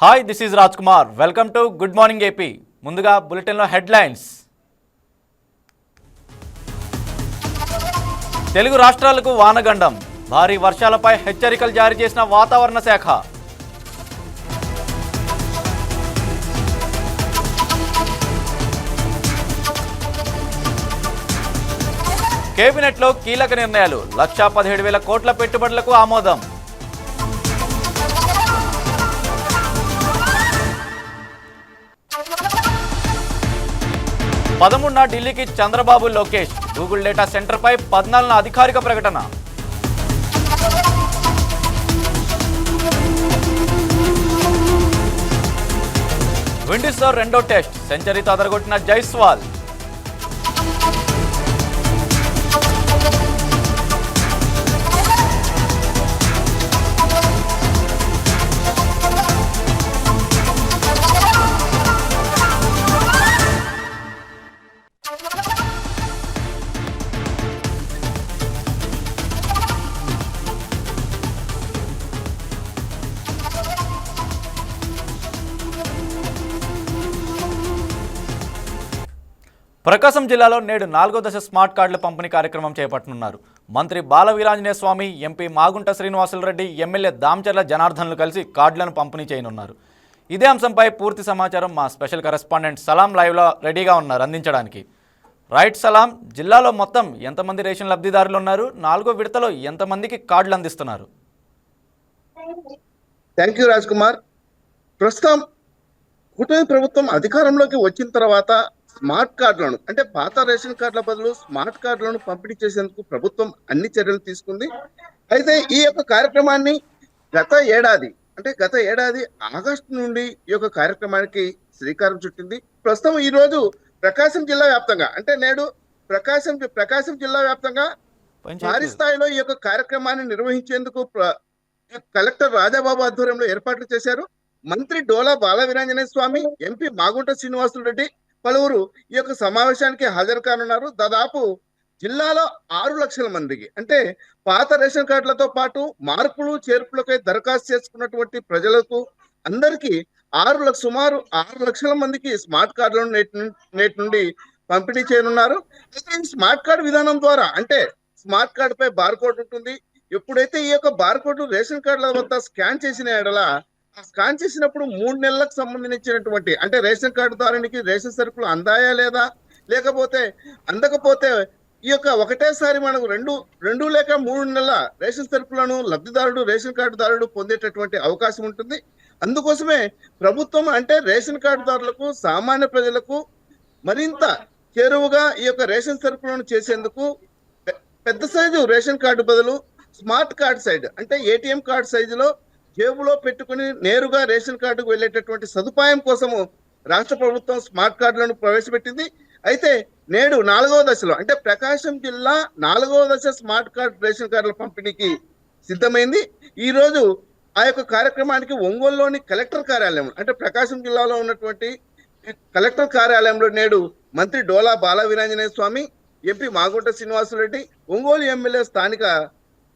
Hi this is Raj Kumar welcome to good morning AP ముందుగా బులెటిన్లో headlines. Telugu రాష్ట్రాలకు వానగండం. భారీ వర్షాలపై హెచ్చరికలు జారీ చేసిన వాతావరణ శాఖ. కేబినెట్లో కీలక నిర్ణయాలు. లక్షా పదిహేడు వేల కోట్ల పెట్టుబడులకు ఆమోదం. పదమూడున ఢిల్లీకి చంద్రబాబు లోకేష్. గూగుల్ డేటా సెంటర్పై పద్నాలుగున అధికారిక ప్రకటన. విండీస్లో రెండో టెస్ట్. సెంచరీతో అదరగొట్టిన జైస్వాల్. ప్రకాశం జిల్లాలో నేడు నాలుగో దశ స్మార్ట్ కార్డుల పంపిణీ కార్యక్రమం చేపట్టనున్నారు. మంత్రి బాల వీరాంజనేయ స్వామి ఎంపీ మాగుంట శ్రీనివాసులరెడ్డి ఎమ్మెల్యే దామచర్ల జనార్దన్లు కలిసి కార్డులను పంపిణీ చేయనున్నారు. ఇదే అంశంపై పూర్తి సమాచారం మా స్పెషల్ కరెస్పాండెంట్ సలాం లైవ్లో రెడీగా ఉన్నారు అందించడానికి. రైట్ సలాం జిల్లాలో మొత్తం ఎంతమంది రేషన్ లబ్ధిదారులు ఉన్నారు? నాలుగో విడతలో ఎంతమందికి కార్డులు అందిస్తున్నారు? థ్యాంక్ యూ రాజ్ కుమార్ ప్రస్తుతం కూటమి ప్రభుత్వం అధికారంలోకి వచ్చిన తర్వాత స్మార్ట్ కార్డులను అంటే పాత రేషన్ కార్డుల బదులు స్మార్ట్ కార్డులను పంపిణీ చేసేందుకు ప్రభుత్వం అన్ని చర్యలు తీసుకుంది. అయితే ఈ యొక్క కార్యక్రమాన్ని గత ఏడాది అంటే గత ఏడాది ఆగస్టు నుండి ఈ యొక్క కార్యక్రమానికి శ్రీకారం చుట్టింది. ప్రస్తుతం ఈ రోజు ప్రకాశం జిల్లా వ్యాప్తంగా అంటే నేడు ప్రకాశం ప్రకాశం జిల్లా వ్యాప్తంగా భారీ స్థాయిలో ఈ యొక్క కార్యక్రమాన్ని నిర్వహించేందుకు కలెక్టర్ రాజాబాబు ఆధ్వర్యంలో ఏర్పాట్లు చేశారు. మంత్రి డోలా బాల వీరాంజనేయ స్వామి ఎంపీ మాగుంట శ్రీనివాసులు రెడ్డి పలువురు ఈ యొక్క సమావేశానికి హాజరు కానున్నారు. దాదాపు జిల్లాలో ఆరు లక్షల మందికి. అంటే పాత రేషన్ కార్డులతో పాటు మార్పులు చేర్పులకై దరఖాస్తు చేసుకున్నటువంటి ప్రజలకు అందరికీ ఆరు లక్ష సుమారు ఆరు లక్షల మందికి స్మార్ట్ కార్డులను నేటి నేటి నుండి పంపిణీ చేయనున్నారు. అయితే స్మార్ట్ కార్డు విధానం ద్వారా అంటే స్మార్ట్ కార్డు పై బార్కోడ్ ఉంటుంది. ఎప్పుడైతే ఈ యొక్క బార్కోడ్ రేషన్ కార్డుల వద్ద స్కాన్ చేసిన ఎడల స్కాన్ చేసినప్పుడు మూడు నెలలకు సంబంధించినటువంటి అంటే రేషన్ కార్డుదారునికి రేషన్ సరుకులు అందాయా లేదా? లేకపోతే అందకపోతే ఈ యొక్క ఒకటేసారి మనకు రెండు రెండు లేక మూడు నెలల రేషన్ సరుకులను లబ్ధిదారుడు రేషన్ కార్డుదారుడు పొందేటటువంటి అవకాశం ఉంటుంది. అందుకోసమే ప్రభుత్వం అంటే రేషన్ కార్డుదారులకు సామాన్య ప్రజలకు మరింత చేరువుగా ఈ యొక్క రేషన్ సరుకులను చేసేందుకు పెద్ద సైజు రేషన్ కార్డు బదులు స్మార్ట్ కార్డ్ సైడ్ అంటే ఏటీఎం కార్డ్ సైజులో జేబులో పెట్టుకుని నేరుగా రేషన్ కార్డుకు వెళ్ళేటటువంటి సదుపాయం కోసము రాష్ట్ర ప్రభుత్వం స్మార్ట్ కార్డులను ప్రవేశపెట్టింది. అయితే నేడు నాలుగవ దశలో అంటే ప్రకాశం జిల్లా నాలుగవ దశ స్మార్ట్ కార్డ్ రేషన్ కార్డుల పంపిణీకి సిద్ధమైంది. ఈ రోజు ఆ యొక్క కార్యక్రమానికి ఒంగోలులోని కలెక్టర్ కార్యాలయం అంటే ప్రకాశం జిల్లాలో ఉన్నటువంటి కలెక్టర్ కార్యాలయంలో నేడు మంత్రి డోలా బాల వీరాంజనేయ స్వామి ఎంపీ మాగుంట శ్రీనివాసరెడ్డి ఒంగోలు ఎమ్మెల్యే స్థానిక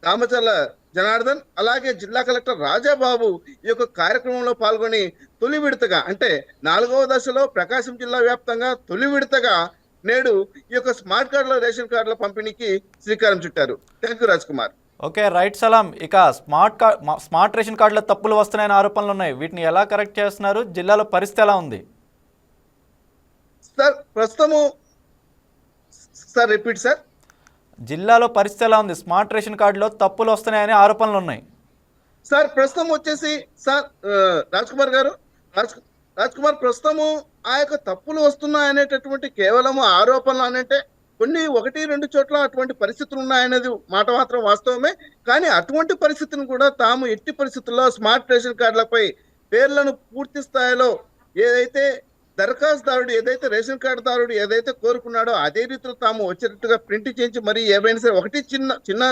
రామచర్ల జనార్దన్ అలాగే జిల్లా కలెక్టర్ రాజాబాబు ఈ యొక్క కార్యక్రమంలో పాల్గొని తొలి విడతగా అంటే నాలుగవ దశలో ప్రకాశం జిల్లా వ్యాప్తంగా తొలి విడతగా నేడు ఈ యొక్క స్మార్ట్ కార్డుల రేషన్ కార్డుల పంపిణీకి శ్రీకారం చుట్టారు. Thank you Raj Kumar okay right Salam ఇక స్మార్ట్ కార్డ్ స్మార్ట్ రేషన్ కార్డులో తప్పులు వస్తున్నాయని ఆరోపణలు ఉన్నాయి. వీటిని ఎలా కరెక్ట్ చేస్తున్నారు? జిల్లాలో పరిస్థితి ఎలా ఉంది? సార్ ప్రస్తుతము సార్ రిపీట్ సార్ జిల్లాలో పరిస్థితి ఎలా ఉంది? స్మార్ట్ రేషన్ కార్డులో తప్పులు వస్తున్నాయని ఆరోపణలు ఉన్నాయి. సార్ ప్రస్తుతం వచ్చేసి సార్ రాజ్ కుమార్ గారు రాజ్ రాజ్ కుమార్ ప్రస్తుతము ఆ యొక్క తప్పులు వస్తున్నాయనేటటువంటి కేవలం ఆరోపణలు అనంటే కొన్ని ఒకటి రెండు చోట్ల అటువంటి పరిస్థితులు ఉన్నాయనేది మాట మాత్రం వాస్తవమే. కానీ అటువంటి పరిస్థితిని కూడా తాము ఎట్టి పరిస్థితుల్లో స్మార్ట్ రేషన్ కార్డులపై పేర్లను పూర్తి స్థాయిలో ఏదైతే దరఖాస్తుదారుడు ఏదైతే రేషన్ కార్డుదారుడు ఏదైతే కోరుకున్నాడో అదే రీతిలో తాము వచ్చేటట్టుగా ప్రింట్ చేయించి మరి ఏవైనా సరే ఒకటి చిన్న చిన్న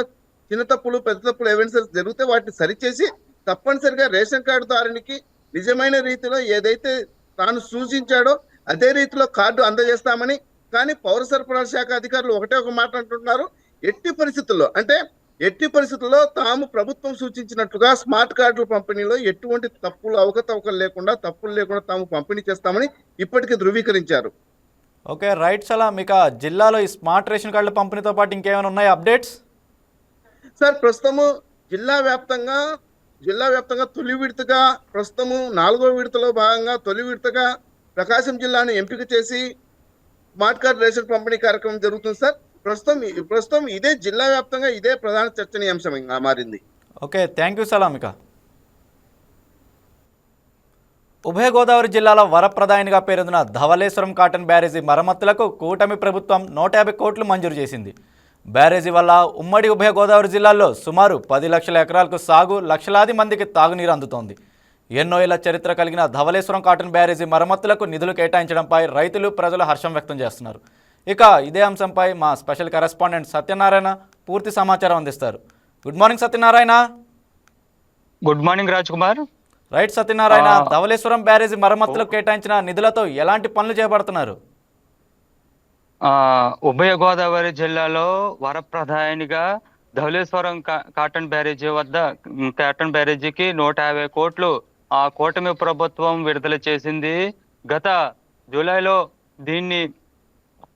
చిన్న తప్పులు పెద్ద తప్పులు ఏవైనా సరే జరిగితే వాటిని సరిచేసి తప్పనిసరిగా రేషన్ కార్డుదారునికి నిజమైన రీతిలో ఏదైతే తాను సూచించాడో అదే రీతిలో కార్డు అందజేస్తామని కానీ పౌర సరఫరాల శాఖ అధికారులు ఒకటే ఒక మాట అంటున్నారు. ఎట్టి పరిస్థితుల్లో అంటే ఎట్టి పరిస్థితుల్లో తాము ప్రభుత్వం సూచించినట్లుగా స్మార్ట్ కార్డుల పంపిణీలో ఎటువంటి తప్పులు అవకతవకలు లేకుండా తప్పులు లేకుండా తాము పంపిణీ చేస్తామని ఇప్పటికే ధృవీకరించారు. Okay right Salam. ఇక జిల్లాలో ఈ స్మార్ట్ రేషన్ కార్డుల పంపిణీతో పాటు ఇంకేమైనా ఉన్నాయా అప్డేట్స్? సార్ ప్రస్తుతము జిల్లా వ్యాప్తంగా జిల్లా వ్యాప్తంగా తొలి విడతగా ప్రస్తుతము నాలుగో విడతలో భాగంగా తొలి విడతగా ప్రకాశం జిల్లాను ఎంపిక చేసి స్మార్ట్ కార్డ్ రేషన్ పంపిణీ కార్యక్రమం జరుగుతుంది సార్. ప్రస్తుతం ప్రస్తుతం ఇదే జిల్లా వ్యాప్తంగా ఇదే ప్రధాన చర్చనీయాంశంగా మారింది. ఓకే థ్యాంక్ యూ సలామిక. ఉభయ గోదావరి జిల్లాలో వరప్రదాయనిగా పేరొందిన ధవలేశ్వరం కాటన్ బ్యారేజీ మరమ్మతులకు కూటమి ప్రభుత్వం నూట యాభై కోట్లు మంజూరు చేసింది. బ్యారేజీ వల్ల ఉమ్మడి ఉభయ గోదావరి జిల్లాల్లో సుమారు పది లక్షల ఎకరాలకు సాగు లక్షలాది మందికి తాగునీరు అందుతోంది. ఎన్నో ఏళ్ళ చరిత్ర కలిగిన ధవలేశ్వరం కాటన్ బ్యారేజీ మరమ్మతులకు నిధులు కేటాయించడంపై రైతులు ప్రజలు హర్షం వ్యక్తం చేస్తున్నారు. ఇక ఇదే అంశంపై మా స్పెషల్ కరెస్పాండెంట్ సత్యనారాయణ పూర్తి సమాచారం అందిస్తారు. Good morning Satyanarayana. Good morning Raj Kumar right Satyanarayana. Dhavaleswaram barrage మరమ్మతులకు కేటాయించిన నిధులతో ఎలాంటి పనులు చేపడుతున్నారు? ఆ, ఉభయ గోదావరి జిల్లాలో వరప్రధానిగా ధవళేశ్వరం కా- కాటన్ బ్యారేజీ వద్ద కాటన్ బ్యారేజీకి నూట యాభై కోట్లు ఆ కూటమి ప్రభుత్వం విడుదల చేసింది. గత జూలైలో దీన్ని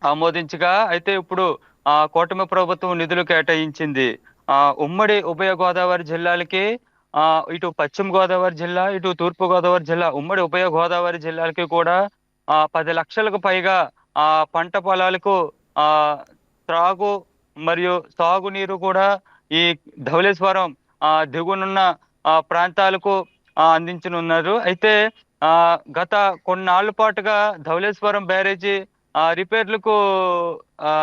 ఆమోదించగా అయితే ఇప్పుడు ఆ కూటమి ప్రభుత్వం నిధులు కేటాయించింది. ఆ ఉమ్మడి ఉభయ గోదావరి జిల్లాలకి ఆ ఇటు పశ్చిమ గోదావరి జిల్లా ఇటు తూర్పు గోదావరి జిల్లా ఉమ్మడి ఉభయ గోదావరి జిల్లాలకి కూడా ఆ పది లక్షలకు పైగా ఆ పంట పొలాలకు ఆ త్రాగు మరియు సాగునీరు కూడా ఈ ధవళేశ్వరం ఆ దిగునున్న ఆ ప్రాంతాలకు అందించనున్నారు. అయితే ఆ గత కొన్నాళ్ళ పాటుగా ధవళేశ్వరం బ్యారేజీ రిపేర్లకు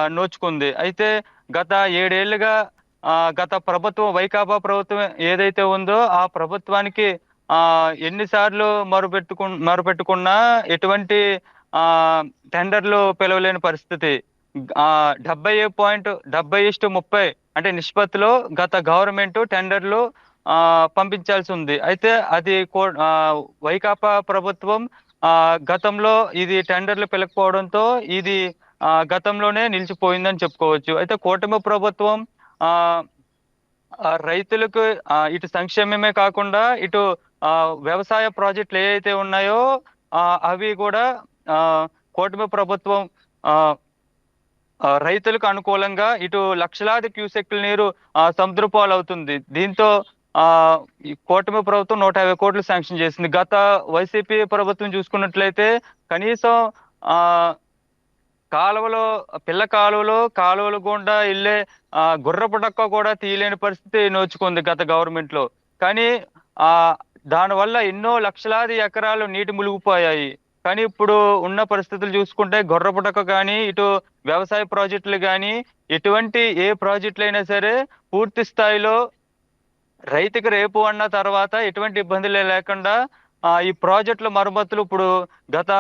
నోచుకుంది. అయితే గత ఏడేళ్ళుగా ఆ గత ప్రభుత్వం వైకాపా ప్రభుత్వం ఏదైతే ఉందో ఆ ప్రభుత్వానికి ఆ ఎన్నిసార్లు మరుపెట్టుకు మరుపెట్టుకున్నా ఎటువంటి ఆ టెండర్లు పిలవలేని పరిస్థితి. ఆ డెబ్బై పాయింట్ డెబ్బై ఇష్టు ముప్పై అంటే నిష్పత్తిలో గత గవర్నమెంట్ టెండర్లు ఆ పంపించాల్సి ఉంది. అయితే అది కో- వైకాపా ప్రభుత్వం గతంలో ఇది టెండర్లు పిలకపోవడంతో ఇది ఆ గతంలోనే నిలిచిపోయిందని చెప్పుకోవచ్చు. అయితే కూటమి ప్రభుత్వం ఆ రైతులకు ఆ, ఇటు సంక్షేమమే కాకుండా ఇటు ఆ, వ్యవసాయ ప్రాజెక్టులు ఏవైతే ఉన్నాయో ఆ, అవి కూడా ఆ, కూటమి ప్రభుత్వం ఆ, రైతులకు అనుకూలంగా ఇటు లక్షలాది క్యూసెక్ల నీరు ఆ, సముద్ర పాలవుతుంది. దీంతో ఈ కూటమి ప్రభుత్వం నూట యాభై కోట్లు శాంక్షన్ చేసింది. గత వైసీపీ ప్రభుత్వం చూసుకున్నట్లయితే కనీసం ఆ కాలువలో పిల్ల కాలువలో కాలువలు గుండా వెళ్ళే ఆ గుర్రపు డక్క కూడా తీయలేని పరిస్థితి నోచుకుంది గత గవర్నమెంట్లో కానీ ఆ దానివల్ల ఎన్నో లక్షలాది ఎకరాలు నీటి మునిగిపోయాయి. కానీ ఇప్పుడు ఉన్న పరిస్థితులు చూసుకుంటే గుర్రపు కానీ ఇటు వ్యవసాయ ప్రాజెక్టులు కానీ ఎటువంటి ఏ ప్రాజెక్టులు అయినా సరే పూర్తి స్థాయిలో రైతుకి రేపు అన్న తర్వాత ఎటువంటి ఇబ్బందులు లేకుండా ఈ ప్రాజెక్టుల మరమ్మతులు ఇప్పుడు గత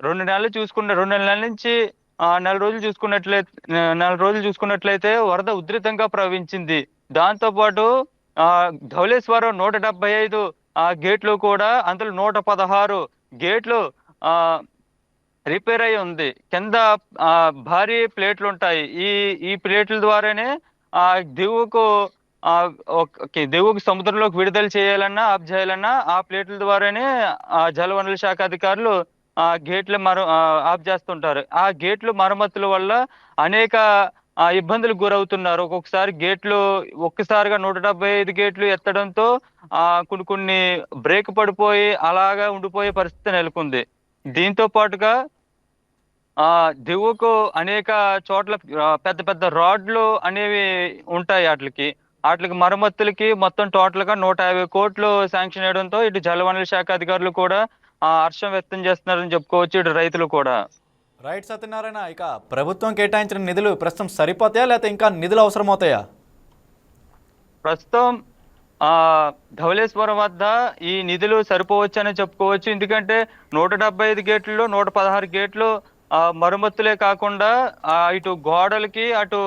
రెండు నెలలు చూసుకున్న రెండు నెలల నుంచి ఆ, నెల రోజులు చూసుకున్నట్లయితే నెల రోజులు చూసుకున్నట్లయితే వరద ఉధృతంగా ప్రవహించింది. దాంతో పాటు ఆ ధవళేశ్వరం నూట డెబ్బై ఐదు ఆ గేట్లు కూడా అందులో నూట పదహారు గేట్లు ఆ రిపేర్ అయి ఉంది. కింద ఆ భారీ ప్లేట్లు ఉంటాయి. ఈ ఈ ప్లేట్ల ద్వారానే ఆ దిగువకు ఆ ఒక- దిగువకు సముద్రంలోకి విడుదల చేయాలన్నా ఆప్ చేయాలన్నా ఆ ప్లేట్ల ద్వారానే ఆ జలవనరుల శాఖ అధికారులు ఆ గేట్లు మర ఆఫ్ చేస్తుంటారు. ఆ గేట్లు మరమ్మతుల వల్ల అనేక ఇబ్బందులకు గురవుతున్నారు. ఒక్కొక్కసారి గేట్లు ఒక్కసారిగా నూట డెబ్బై ఐదు గేట్లు ఎత్తడంతో ఆ కొన్ని కొన్ని బ్రేక్ పడిపోయి అలాగా ఉండిపోయే పరిస్థితి నెలకొంది. దీంతో పాటుగా ఆ దిగువకు అనేక చోట్ల పెద్ద పెద్ద రాడ్లు అనేవి ఉంటాయి వాటికి. వాటికి మరమ్మతులకి మొత్తం టోటల్గా నూట యాభై కోట్లు శాంక్షన్ చేయడంతో ఇటు జలవనరుల శాఖ అధికారులు కూడా ఆ, హర్షం వ్యక్తం చేస్తున్నారని చెప్పుకోవచ్చు ఇటు రైతులు కూడా. రైట్ సత్యనారాయణ ఇక ప్రభుత్వం కేటాయించిన నిధులు ప్రస్తుతం సరిపోతాయా లేకపోతే ఇంకా నిధులు అవసరమవుతాయా? ప్రస్తుతం ఆ ధవళేశ్వరం వద్ద ఈ నిధులు సరిపోవచ్చని చెప్పుకోవచ్చు. ఎందుకంటే నూట డెబ్బై ఐదు గేట్లలో నూట పదహారు గేట్లు ఆ, మరమ్మతులే కాకుండా ఇటు గోడలకి అటు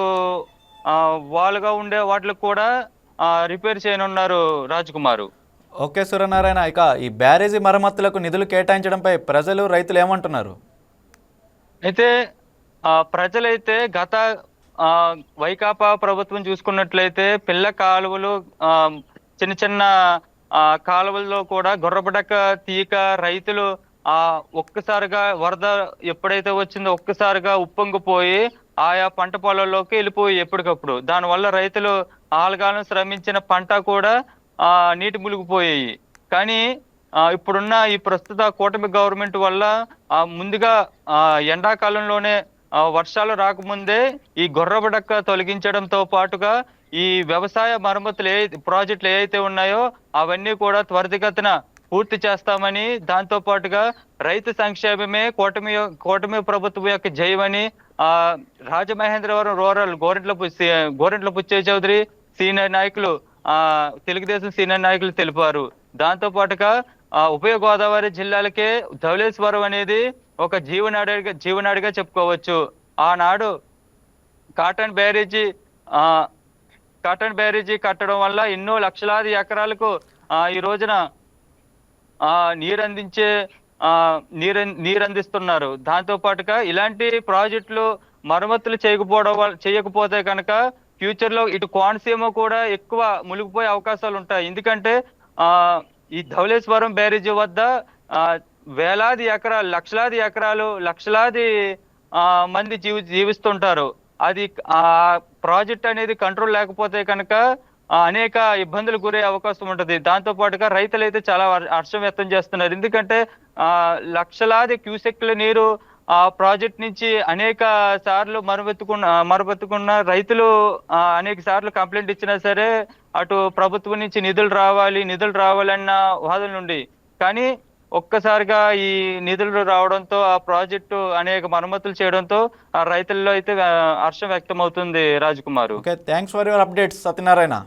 ఆ, వాలుగా ఉండే వాటికి కూడా ఆ, రిపేర్ చేయనున్నారు రాజ్కుమారు. ఓకే సూర్యనారాయణ ఇక ఈ బ్యారేజీ మరమ్మతులకు నిధులు కేటాయించడంపై ప్రజలు రైతులు ఏమంటున్నారు? అయితే ప్రజలైతే గత ఆ, వైకాపా ప్రభుత్వం చూసుకున్నట్లయితే పిల్ల కాలువలు ఆ, చిన్న చిన్న కాలువల్లో కూడా గొర్రబడక తీయక రైతులు ఆ ఒక్కసారిగా వరద ఎప్పుడైతే వచ్చిందో ఒక్కసారిగా ఉప్పొంగిపోయి ఆయా పంట పొలాల్లోకి వెళ్ళిపోయి ఎప్పటికప్పుడు. దానివల్ల రైతులు ఆలగాలం శ్రమించిన పంట కూడా ఆ నీటి మునిగిపోయాయి. కానీ ఇప్పుడున్న ఈ ప్రస్తుత కూటమి గవర్నమెంట్ వల్ల ఆ, ముందుగా ఆ, ఎండాకాలంలోనే వర్షాలు రాకముందే ఈ గొర్రబడక్క తొలగించడంతో పాటుగా ఈ వ్యవసాయ మరమ్మతులు ఏ ప్రాజెక్టులు ఏవైతే ఉన్నాయో అవన్నీ కూడా త్వరితగతిన పూర్తి చేస్తామని దాంతో పాటుగా రైతు సంక్షేమమే కూటమి కూటమి ప్రభుత్వం యొక్క జయమని రాజమహేంద్రవరం రూరల్ గోరెంట్ల గోరెంట్ల పుచ్చే చౌదరి సీనియర్ నాయకులు ఆ తెలుగుదేశం సీనియర్ నాయకులు తెలిపారు. దాంతో పాటుగా ఆ ఉభయ గోదావరి జిల్లాలకే ధవళేశ్వరం అనేది ఒక జీవనాడిగా జీవనాడిగా చెప్పుకోవచ్చు. ఆనాడు కాటన్ బ్యారేజీ ఆ కాటన్ బ్యారేజీ కట్టడం వల్ల ఎన్నో లక్షలాది ఎకరాలకు ఆ ఈ రోజున ఆ నీరు అందించే నీరు నీరు అందిస్తున్నారు. దాంతో పాటుగా ఇలాంటి ప్రాజెక్టులు మరమ్మతులు చేయకపోవడం చేయకపోతే కనుక ఫ్యూచర్లో ఇటు కోనసీమ కూడా ఎక్కువ మునిగిపోయే అవకాశాలు ఉంటాయి. ఎందుకంటే ఆ ఈ ధవళేశ్వరం బ్యారేజీ వద్ద వేలాది ఎకరాలు లక్షలాది ఎకరాలు లక్షలాది ఆ మంది జీవి జీవిస్తుంటారు. అది ఆ ప్రాజెక్ట్ అనేది కంట్రోల్ లేకపోతే కనుక అనేక ఇబ్బందులు గురే అవకాశం ఉంటది. దాంతో పాటుగా రైతులు అయితే చాలా హర్షం వ్యక్తం చేస్తున్నారు. ఎందుకంటే ఆ లక్షలాది క్యూసెక్ల నీరు ఆ ప్రాజెక్ట్ నుంచి అనేక సార్లు మరబెత్తుకున్న మరబెత్తుకున్న రైతులు అనేక సార్లు కంప్లైంట్ ఇచ్చినా సరే అటు ప్రభుత్వం నుంచి నిధులు రావాలి నిధులు రావాలన్న వాదన కానీ ఒక్కసారిగా ఈ నిధులు రావడంతో ఆ ప్రాజెక్టు అనేక మరమ్మతులు చేయడంతో ఆ రైతుల్లో అయితే హర్షం వ్యక్తం అవుతుంది Raj Kumar thanks for your updates Satyanarayana.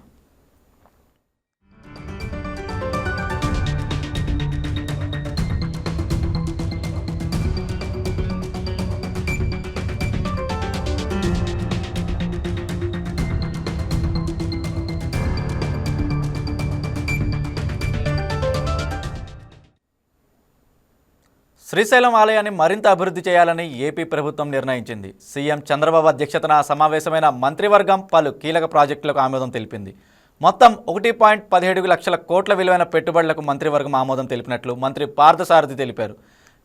Srisailam ఆలయాన్ని మరింత అభివృద్ధి చేయాలని ఏపీ ప్రభుత్వం నిర్ణయించింది. సీఎం చంద్రబాబు అధ్యక్షతన సమావేశమైన మంత్రివర్గం పలు కీలక ప్రాజెక్టులకు ఆమోదం తెలిపింది. మొత్తం ఒకటి పాయింట్ పదిహేడు లక్షల కోట్ల విలువైన పెట్టుబడులకు మంత్రివర్గం ఆమోదం తెలిపినట్లు మంత్రి పార్థసారథి తెలిపారు.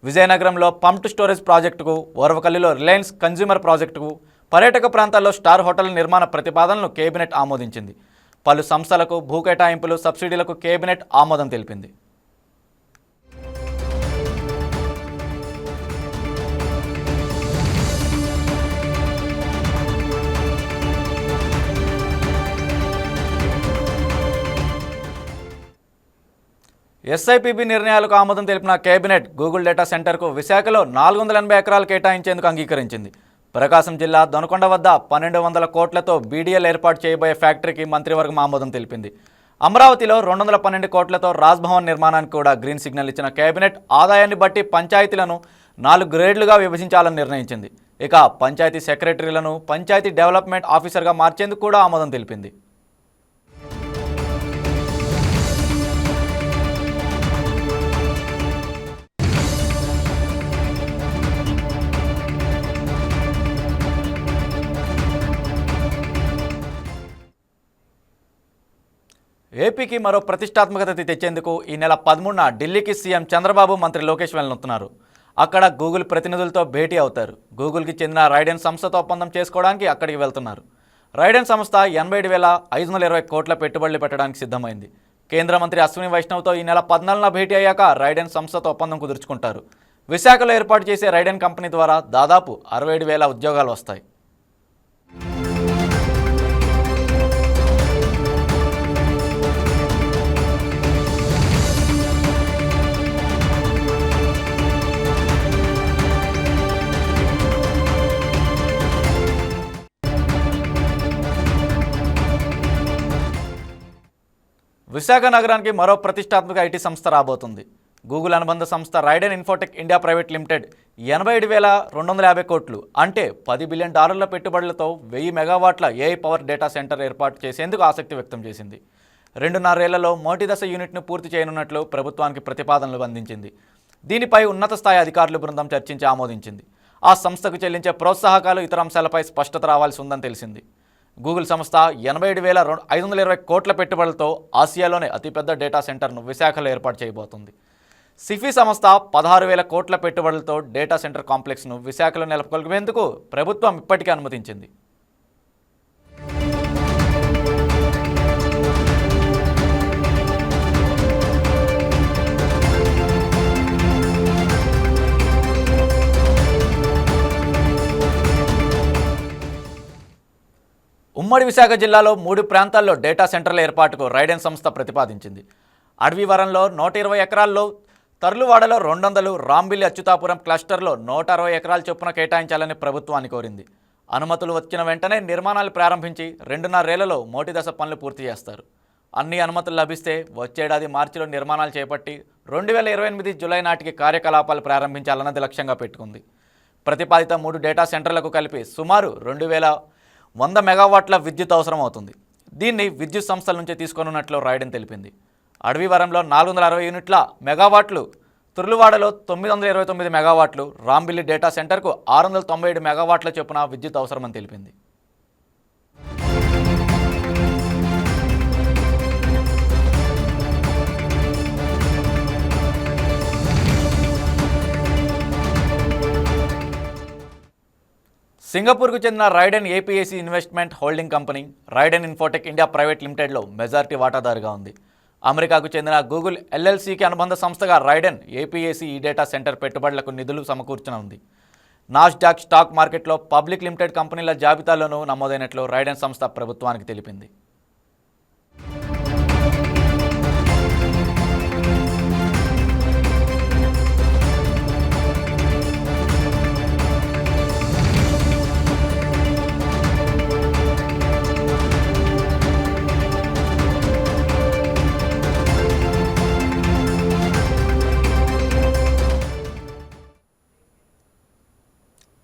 విజయనగరంలో పంప్డ్ స్టోరేజ్ ప్రాజెక్టుకు ఓర్వకల్లిలో రిలయన్స్ కన్జ్యూమర్ ప్రాజెక్టుకు పర్యాటక ప్రాంతాల్లో స్టార్ హోటల్ నిర్మాణ ప్రతిపాదనలు కేబినెట్ ఆమోదించింది. పలు సంస్థలకు భూ కేటాయింపులు సబ్సిడీలకు కేబినెట్ ఆమోదం తెలిపింది. ఎస్ఐపిబి నిర్ణయాలకు ఆమోదం తెలిపిన కేబినెట్ గూగుల్ డేటా సెంటర్కు విశాఖలో నాలుగు వందల ఎనభై ఎకరాలు కేటాయించేందుకు అంగీకరించింది. ప్రకాశం జిల్లా దొనకొండ వద్ద పన్నెండు వందల కోట్లతో బీడీఎల్ ఏర్పాటు చేయబోయే ఫ్యాక్టరీకి మంత్రివర్గం ఆమోదం తెలిపింది. అమరావతిలో రెండు వందల పన్నెండు కోట్లతో రాజ్భవన్ నిర్మాణానికి కూడా గ్రీన్ సిగ్నల్ ఇచ్చిన కేబినెట్ ఆదాయాన్ని బట్టి పంచాయతీలను నాలుగు గ్రేడ్లుగా విభజించాలని నిర్ణయించింది. ఇక పంచాయతీ సెక్రటరీలను పంచాయతీ డెవలప్మెంట్ ఆఫీసర్గా మార్చేందుకు కూడా ఆమోదం తెలిపింది. ఏపీకి మరో ప్రతిష్టాత్మకత తెచ్చేందుకు ఈ నెల పదమూడున ఢిల్లీకి సీఎం చంద్రబాబు మంత్రి లోకేష్ వెళ్ళనుతున్నారు అక్కడ గూగుల్ ప్రతినిధులతో భేటీ అవుతారు. గూగుల్కి చెందిన రైడెన్ సంస్థతో ఒప్పందం చేసుకోవడానికి అక్కడికి వెళ్తున్నారు. రైడెన్ సంస్థ ఎనభై ఏడు వేల ఐదు వందల ఇరవై కోట్ల పెట్టుబడులు పెట్టడానికి సిద్ధమైంది. కేంద్ర మంత్రి అశ్విని వైష్ణవ్తో ఈ నెల పద్నాలుగున భేటీ అయ్యాక రైడెన్ సంస్థతో ఒప్పందం కుదుర్చుకుంటారు. విశాఖలో ఏర్పాటు చేసే రైడెన్ కంపెనీ ద్వారా దాదాపు అరవై ఏడు వేల ఉద్యోగాలు వస్తాయి. విశాఖ నగరానికి మరో ప్రతిష్టాత్మక ఐటీ సంస్థ రాబోతుంది. గూగుల్ అనుబంధ సంస్థ Raiden Infotech India private limited ఎనభై ఏడు వేల రెండు వందల యాభై కోట్లు అంటే పది బిలియన్ డాలర్ల పెట్టుబడులతో వెయ్యి మెగావాట్ల ఏఐ పవర్ డేటా సెంటర్ ఏర్పాటు చేసేందుకు ఆసక్తి వ్యక్తం చేసింది. రెండున్నరేళ్ళలో మొదటి దశ యూనిట్ను పూర్తి చేయనున్నట్లు ప్రభుత్వానికి ప్రతిపాదనలు అందించింది. దీనిపై ఉన్నత స్థాయి అధికారుల బృందం చర్చించి ఆమోదించింది. ఆ సంస్థకు చెల్లించే ప్రోత్సాహకాలు ఇతర అంశాలపై స్పష్టత రావాల్సి ఉందని తెలిసింది. గూగుల్ సంస్థ ఎనభై ఏడు వేల రెండు ఐదు వందల ఇరవై కోట్ల పెట్టుబడులతో ఆసియాలోనే అతిపెద్ద డేటా సెంటర్ను విశాఖలో ఏర్పాటు చేయబోతుంది. సిఫీ సంస్థ పదహారు వేల కోట్ల పెట్టుబడులతో డేటా సెంటర్ కాంప్లెక్స్ను విశాఖలో నెలకొల్పేందుకు ప్రభుత్వం ఇప్పటికే అనుమతించింది. ఉమ్మడి విశాఖ జిల్లాలో మూడు ప్రాంతాల్లో డేటా సెంటర్ల ఏర్పాటుకు రైడెన్ సంస్థ ప్రతిపాదించింది. అడవివరంలో నూట ఇరవై ఎకరాల్లో తర్లువాడలో రెండు వందలు రాంబిల్లి అచ్యుతాపురం క్లస్టర్లో నూట అరవై ఎకరాల చొప్పున కేటాయించాలని ప్రభుత్వాన్ని కోరింది. అనుమతులు వచ్చిన వెంటనే నిర్మాణాలు ప్రారంభించి రెండున్నరేళ్ళలో మోటి దశ పనులు పూర్తి చేస్తారు. అన్ని అనుమతులు లభిస్తే వచ్చేడాది మార్చిలో నిర్మాణాలు చేపట్టి రెండు వేల ఇరవై ఎనిమిది జూలై నాటికి కార్యకలాపాలు ప్రారంభించాలన్నది లక్ష్యంగా పెట్టుకుంది. ప్రతిపాదిత మూడు డేటా సెంటర్లకు కలిపి సుమారు రెండు వేల వంద మెగావాట్ల విద్యుత్ అవసరం అవుతుంది దీన్ని విద్యుత్ సంస్థల నుంచి తీసుకోనున్నట్లు రాయడం తెలిపింది. అడవివరంలో నాలుగు వందల అరవై యూనిట్ల మెగావాట్లు తుర్లువాడలో తొమ్మిది వందల ఇరవై తొమ్మిది మెగావాట్లు రాంబిల్లి డేటా సెంటర్కు ఆరు వందల తొంభై ఏడు మెగావాట్ల చొప్పున విద్యుత్ అవసరమని తెలిపింది. సింగపూర్కు చెందిన Raiden APSC investment holding company Raiden Infotech India private లిమిటెడ్లో majority వాటాదారుగా ఉంది. అమెరికాకు చెందిన గూగుల్ ఎల్ఎల్సీకి అనుబంధ సంస్థగా రైడెన్ ఏపీఏసీ ఈ డేటా సెంటర్ పెట్టుబడులకు నిధులు సమకూర్చనుంది నాస్డాక్ స్టాక్ మార్కెట్లో పబ్లిక్ లిమిటెడ్ కంపెనీల జాబితాలోనూ నమోదైనట్లు రైడెన్ సంస్థ ప్రభుత్వానికి తెలిపింది.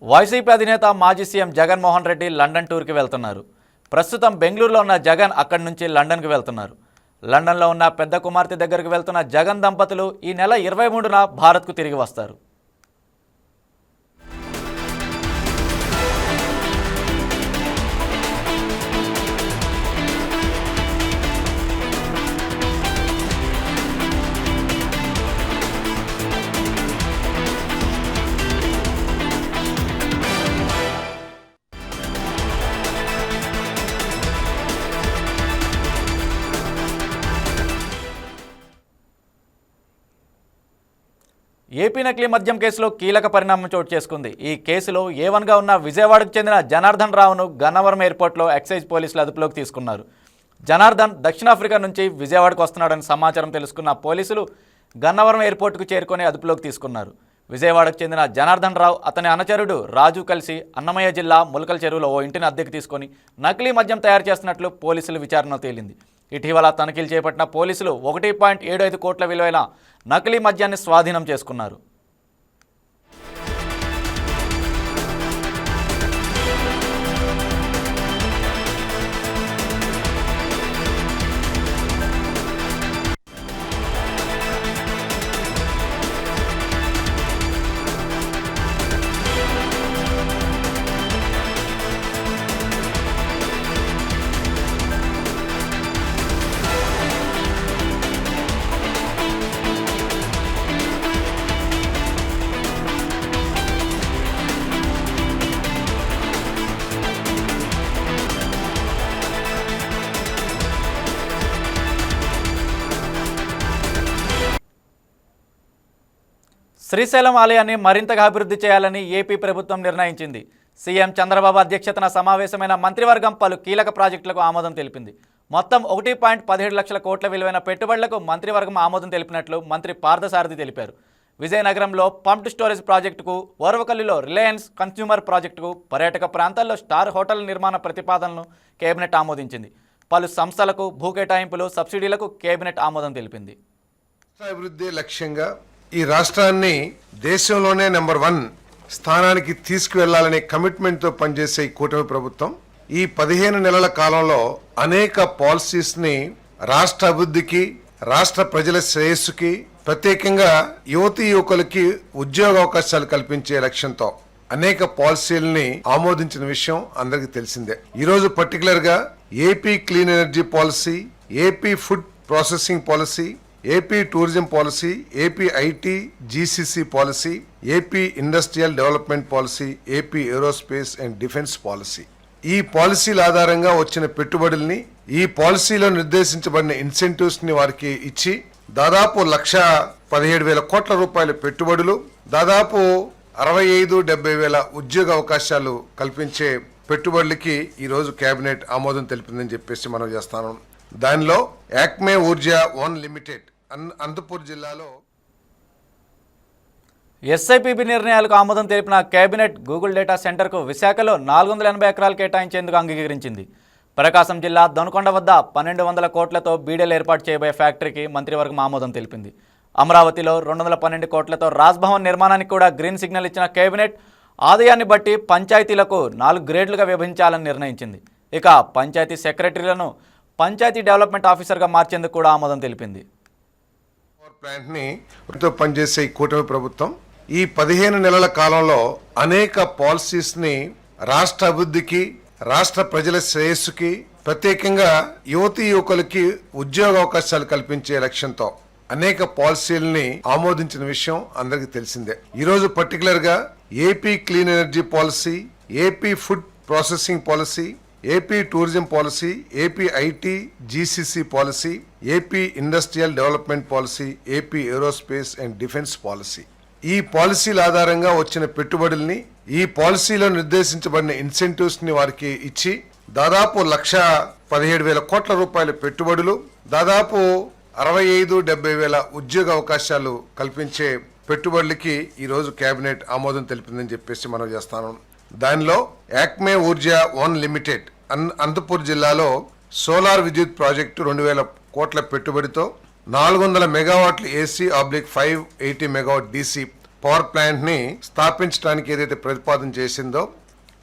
వైసీపీ అధినేత మాజీ సీఎం జగన్మోహన్ రెడ్డి లండన్ టూర్కి వెళ్తున్నారు. ప్రస్తుతం బెంగళూరులో ఉన్న జగన్ అక్కడి నుంచి లండన్కి వెళ్తున్నారు. లండన్లో ఉన్న పెద్ద కుమార్తె దగ్గరకు వెళ్తున్న జగన్ దంపతులు ఈ నెల ఇరవై మూడున భారత్కు తిరిగి వస్తారు. ఏపీ నకిలీ మద్యం కేసులో కీలక పరిణామం చోటు చేసుకుంది. ఈ కేసులో ఏ వన్గా ఉన్న విజయవాడకు చెందిన జనార్దన్ రావును గన్నవరం ఎయిర్పోర్ట్లో ఎక్సైజ్ పోలీసులు అదుపులోకి తీసుకున్నారు. జనార్దన్ దక్షిణాఫ్రికా నుంచి విజయవాడకు వస్తున్నాడని సమాచారం తెలుసుకున్న పోలీసులు గన్నవరం ఎయిర్పోర్టుకు చేరుకొని అదుపులోకి తీసుకున్నారు. విజయవాడకు చెందిన జనార్దన్ రావు అతని అనుచరుడు రాజు కలిసి అన్నమయ్య జిల్లా ములకల చెరువులో ఓ ఇంటిని అద్దెకు తీసుకొని నకిలీ మద్యం తయారు చేస్తున్నట్లు పోలీసులు విచారణ తేలింది. ఇటీవల తనిఖీలు చేపట్టిన పోలీసులు ఒకటి పాయింట్ ఏడు ఐదు కోట్ల విలువైన నకిలీ మద్యాన్ని స్వాధీనం చేసుకున్నారు. శ్రీశైలం ఆలయాన్ని మరింతగా అభివృద్ధి చేయాలని ఏపీ ప్రభుత్వం నిర్ణయించింది. సీఎం చంద్రబాబు అధ్యక్షతన సమావేశమైన మంత్రివర్గం పలు కీలక ప్రాజెక్టులకు ఆమోదం తెలిపింది. మొత్తం ఒకటి పాయింట్ పదిహేడు లక్షల కోట్ల విలువైన పెట్టుబడులకు మంత్రివర్గం ఆమోదం తెలిపినట్లు మంత్రి పార్థసారథి తెలిపారు. విజయనగరంలో పంప్డ్ స్టోరేజ్ ప్రాజెక్టుకు ఓర్వకల్లిలో రిలయన్స్ కన్స్యూమర్ ప్రాజెక్టుకు పర్యాటక ప్రాంతాల్లో స్టార్ హోటల్ నిర్మాణ ప్రతిపాదనను కేబినెట్ ఆమోదించింది. పలు సంస్థలకు భూ కేటాయింపులు సబ్సిడీలకు కేబినెట్ ఆమోదం తెలిపింది. అభివృద్ధి లక్ష్యంగా ఈ రాష్ట్రాన్ని దేశంలోనే నెంబర్ వన్ స్థానానికి తీసుకువెళ్ళాలనే కమిట్మెంట్తో పనిచేసే ఈ కూటమి ప్రభుత్వం ఈ పదిహేను నెలల కాలంలో అనేక పాలసీస్ని రాష్ట్ర అభివృద్ధికి రాష్ట్ర ప్రజల శ్రేయస్సుకి ప్రత్యేకంగా యువతి యువకులకి ఉద్యోగ అవకాశాలు కల్పించే లక్ష్యంతో అనేక పాలసీలని ఆమోదించిన విషయం అందరికీ తెలిసిందే. ఈరోజు పర్టికులర్గా AP clean energy policy AP food processing policy AP tourism policy AP IT GCC policy AP industrial development policy AP aerospace and defence policy. ఈ పాలసీల ఆధారంగా వచ్చిన పెట్టుబడుల్ని ఈ పాలసీలో నిర్దేశించబడిన ఇన్సెంటివ్స్ని వారికి ఇచ్చి దాదాపు లక్ష పదిహేడు వేల కోట్ల రూపాయల పెట్టుబడులు దాదాపు అరవై ఐదు డెబ్బై వేల ఉద్యోగ అవకాశాలు కల్పించే పెట్టుబడులకి ఈ రోజు కేబినెట్ ఆమోదం తెలిపిందని చెప్పేసి మనం చేస్తాను. దానిలో యాక్మే ఊర్జా వన్ లిమిటెడ్ అన్- అనంతపూర్ జిల్లాలో ఎస్ఐపిబి నిర్ణయాలకు ఆమోదం తెలిపిన కేబినెట్ గూగుల్ డేటా సెంటర్కు విశాఖలో నాలుగు వందల ఎనభై ఎకరాలు కేటాయించేందుకు అంగీకరించింది. ప్రకాశం జిల్లా దొనకొండ వద్ద పన్నెండు వందల కోట్లతో బీడీలు ఏర్పాటు చేయబోయే ఫ్యాక్టరీకి మంత్రివర్గం ఆమోదం తెలిపింది. అమరావతిలో రెండు వందల పన్నెండు కోట్లతో రాజ్భవన్ నిర్మాణానికి కూడా గ్రీన్ సిగ్నల్ ఇచ్చిన కేబినెట్ ఆదాయాన్ని బట్టి పంచాయతీలకు నాలుగు గ్రేడ్లుగా విభజించాలని నిర్ణయించింది. ఇక పంచాయతీ సెక్రటరీలను పంచాయతీ డెవలప్మెంట్ ఆఫీసర్గా మార్చేందుకు కూడా ఆమోదం తెలిపింది. పవర్ పనిచేసే ఈ కూటమి ప్రభుత్వం ఈ పదిహేను నెలల కాలంలో అనేక పాలసీస్ని రాష్ట్ర అభివృద్ధికి రాష్ట్ర ప్రజల శ్రేయస్సుకి ప్రత్యేకంగా యువతి యువకులకి ఉద్యోగ అవకాశాలు కల్పించే లక్ష్యంతో అనేక పాలసీలని ఆమోదించిన విషయం అందరికీ తెలిసిందే. ఈరోజు పర్టికులర్గా AP clean energy policy AP food processing policy AP tourism policy AP IT GCC policy AP industrial development policy AP aerospace and defence policy. ఈ పాలసీల ఆధారంగా వచ్చిన పెట్టుబడుల్ని ఈ పాలసీలో నిర్దేశించబడిన ఇన్సెంటివ్స్ని వారికి ఇచ్చి దాదాపు లక్ష పదిహేడు వేల కోట్ల రూపాయల పెట్టుబడులు దాదాపు అరవై ఐదు డెబ్బై వేల ఉద్యోగ అవకాశాలు కల్పించే పెట్టుబడులకి ఈరోజు కేబినెట్ ఆమోదం తెలిపిందని చెప్పేసి మనం చేస్తాను. దానిలో యాక్మే ఊర్జా వన్ లిమిటెడ్ అన్- అనంతపూర్ జిల్లాలో సోలార్ విద్యుత్ ప్రాజెక్టు రెండు వేల కోట్ల పెట్టుబడితో నాలుగు వందల మెగావాట్లు AC oblique five eighty megawatt DC power ప్లాంట్ని స్థాపించడానికి ఏదైతే ప్రతిపాదన చేసిందో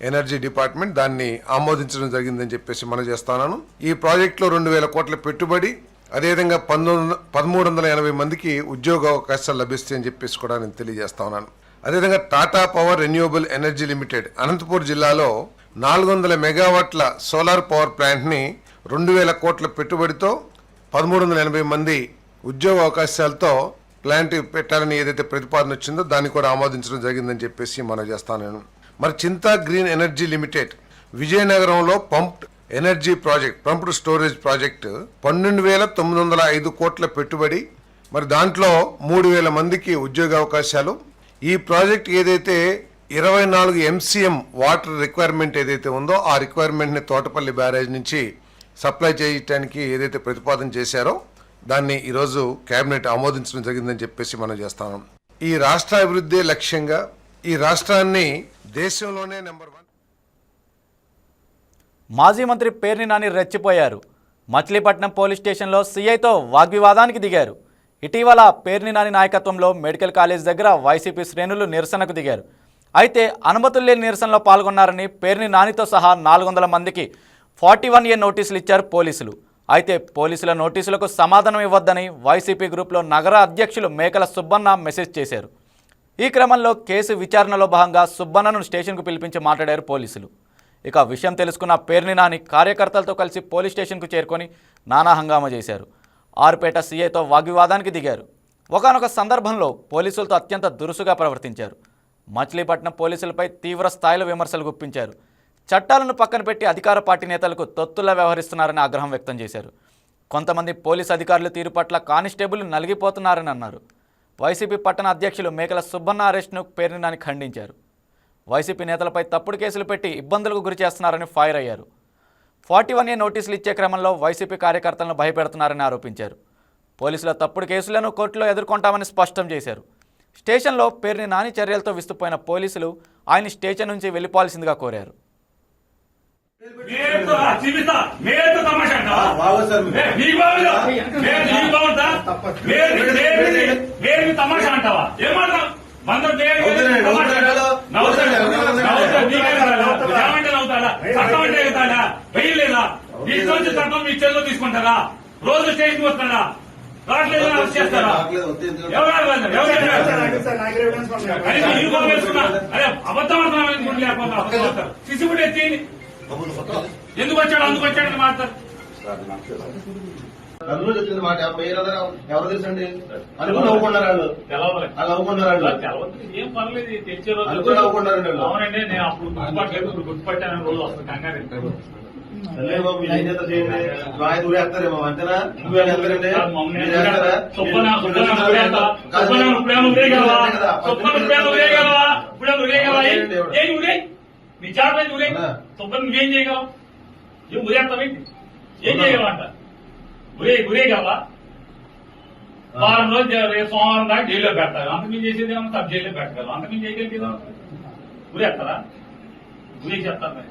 ఎనర్జీ డిపార్ట్మెంట్ దాన్ని ఆమోదించడం జరిగిందని చెప్పేసి మనం చేస్తున్నాను ఈ ప్రాజెక్టులో రెండు వేల కోట్ల పెట్టుబడి అదేవిధంగా పంతొమ్మిది పదమూడు వందల ఎనభై మందికి ఉద్యోగ అవకాశాలు లభిస్తాయని చెప్పేసి కూడా నేను తెలియజేస్తా ఉన్నాను. అదేవిధంగా Tata power renewable energy limited Anantapur జిల్లాలో నాలుగు వందల మెగావాట్ల సోలార్ పవర్ ప్లాంట్ని రెండు వేల కోట్ల పెట్టుబడితో పదమూడు వందల ఎనభై మంది ఉద్యోగ అవకాశాలతో ప్లాంట్ పెట్టాలని ఏదైతే ప్రతిపాదన వచ్చిందో దాన్ని కూడా ఆమోదించడం జరిగిందని చెప్పేసి మనం చేస్తాను. నేను మరి చింతా గ్రీన్ ఎనర్జీ లిమిటెడ్ విజయనగరంలో pumped energy project pumped storage project పన్నెండు వేల తొమ్మిది వందల ఐదు కోట్ల పెట్టుబడి మరి దాంట్లో మూడు వేల మందికి ఉద్యోగ అవకాశాలు ఈ ప్రాజెక్ట్ ఏదైతే ఇరవై నాలుగు ఎంసీఎం వాటర్ రిక్వైర్మెంట్ ఏదైతే ఉందో ఆ రిక్వైర్మెంట్ని తోటపల్లి బ్యారేజ్ నుంచి సప్లై చేయటానికి ఏదైతే ప్రతిపాదన చేశారో దాన్ని ఈరోజు కేబినెట్ ఆమోదించడం జరిగిందని చెప్పేసి మనం చేస్తాం ఈ రాష్ట్ర అభివృద్ధి లక్ష్యంగా ఈ రాష్ట్రాన్ని దేశంలోనే నెంబర్ వన్ మాజీ మంత్రి పేర్ని నాని రెచ్చిపోయారు. మచిలీపట్నం పోలీస్ స్టేషన్లో సీఐతో వాగ్వివాదానికి దిగారు. ఇటీవల పేర్ని నాని నాయకత్వంలో మెడికల్ కాలేజ్ దగ్గర వైసీపీ శ్రేణులు నిరసనకు దిగారు. అయితే అనుమతులు లేని నిరసనలో పాల్గొన్నారని పేర్ని నానితో సహా నాలుగు మందికి ఫార్టీ వన్ ఏ నోటీసులు ఇచ్చారు పోలీసులు. అయితే పోలీసుల నోటీసులకు సమాధానం ఇవ్వద్దని వైసీపీ గ్రూప్లో నగర అధ్యక్షులు మేకల సుబ్బన్న మెసేజ్ చేశారు. ఈ క్రమంలో కేసు విచారణలో భాగంగా సుబ్బన్నను స్టేషన్కు పిలిపించి మాట్లాడారు పోలీసులు. ఇక విషయం తెలుసుకున్న పేర్ని నాని కార్యకర్తలతో కలిసి పోలీస్ స్టేషన్కు చేరుకొని నానా హంగామా చేశారు. ఆరుపేట సీఐతో వాగ్వివాదానికి దిగారు. ఒకనొక సందర్భంలో పోలీసులతో అత్యంత దురుసుగా ప్రవర్తించారు. మచిలీపట్నం పోలీసులపై తీవ్ర స్థాయిలో విమర్శలు గుప్పించారు. చట్టాలను పక్కన పెట్టి అధికార పార్టీ నేతలకు తొత్తులా వ్యవహరిస్తున్నారని ఆగ్రహం వ్యక్తం చేశారు. కొంతమంది పోలీస్ అధికారుల తీరు పట్ల కానిస్టేబుల్ నలిగిపోతున్నారని అన్నారు. వైసీపీ పట్టణ అధ్యక్షులు మేకల సుబ్బన్న అరెస్ట్ను పేర్ని నాని ఖండించారు. వైసీపీ నేతలపై తప్పుడు కేసులు పెట్టి ఇబ్బందులకు గురి చేస్తున్నారని ఫైర్ అయ్యారు. ఫార్టీ వన్ ఏ నోటీసులు ఇచ్చే క్రమంలో వైసీపీ కార్యకర్తలను భయపెడుతున్నారని ఆరోపించారు. పోలీసుల తప్పుడు కేసులను కోర్టులో ఎదుర్కొంటామని స్పష్టం చేశారు. స్టేషన్లో పేరుని నాని చర్యలతో విస్తుపోయిన పోలీసులు ఆయన స్టేషన్ నుంచి వెళ్ళిపోవాల్సిందిగా కోరారు. ఏమంటావు ఈ రోజు చట్టం మీ చేతిలో తీసుకుంటారా? రోజు స్టేషన్ వస్తాడా రావట్లేదు? అరెస్ట్ చేస్తారా? అరే అబద్ధం ఎందుకు లేకపోతే సిసి వచ్చాడు? అందుకు వచ్చాడు అందులో వచ్చింది మాట పేరు ఎవరు తెలుసండి? అనుకుని నవ్వుకున్నారు వాళ్ళు? తెలవలే. వాళ్ళు నవ్వుకున్నారు వాళ్ళు? తెలవదు. ఏం పర్లేదు రోజు అనుకుని అవునండి నేను అప్పుడు గుర్తుపట్టలేదు ఇప్పుడు గుర్తుపట్టాను. రోజు వస్తుంది కంగారు. సర్లే బాబు మీరు ఏం చేస్తారు? చేయండి రాయి దూరేస్తారేమో అంతేనా నువ్వు వెళ్తారండి మీరు చేస్తారా? ఏం- ఏం? నీ జాబ్ ఉరేయ్? అవునా? సొప్పన నువ్వేం చేయగలవు? ఏం ఉరేస్తావేంటి ఏం చేయగలవంట ఉరే ఉరేయగలవా వారం రోజు సోమవారం దాకా జైల్లో పెడతారు. అంతకుమించి చేసేది ఏమన్నా సబ్ జైల్లో పెట్టగలరు అంతకుమించి చేయగలిగేది ఉరేస్తారా? ఉరే చెప్తారు మరి.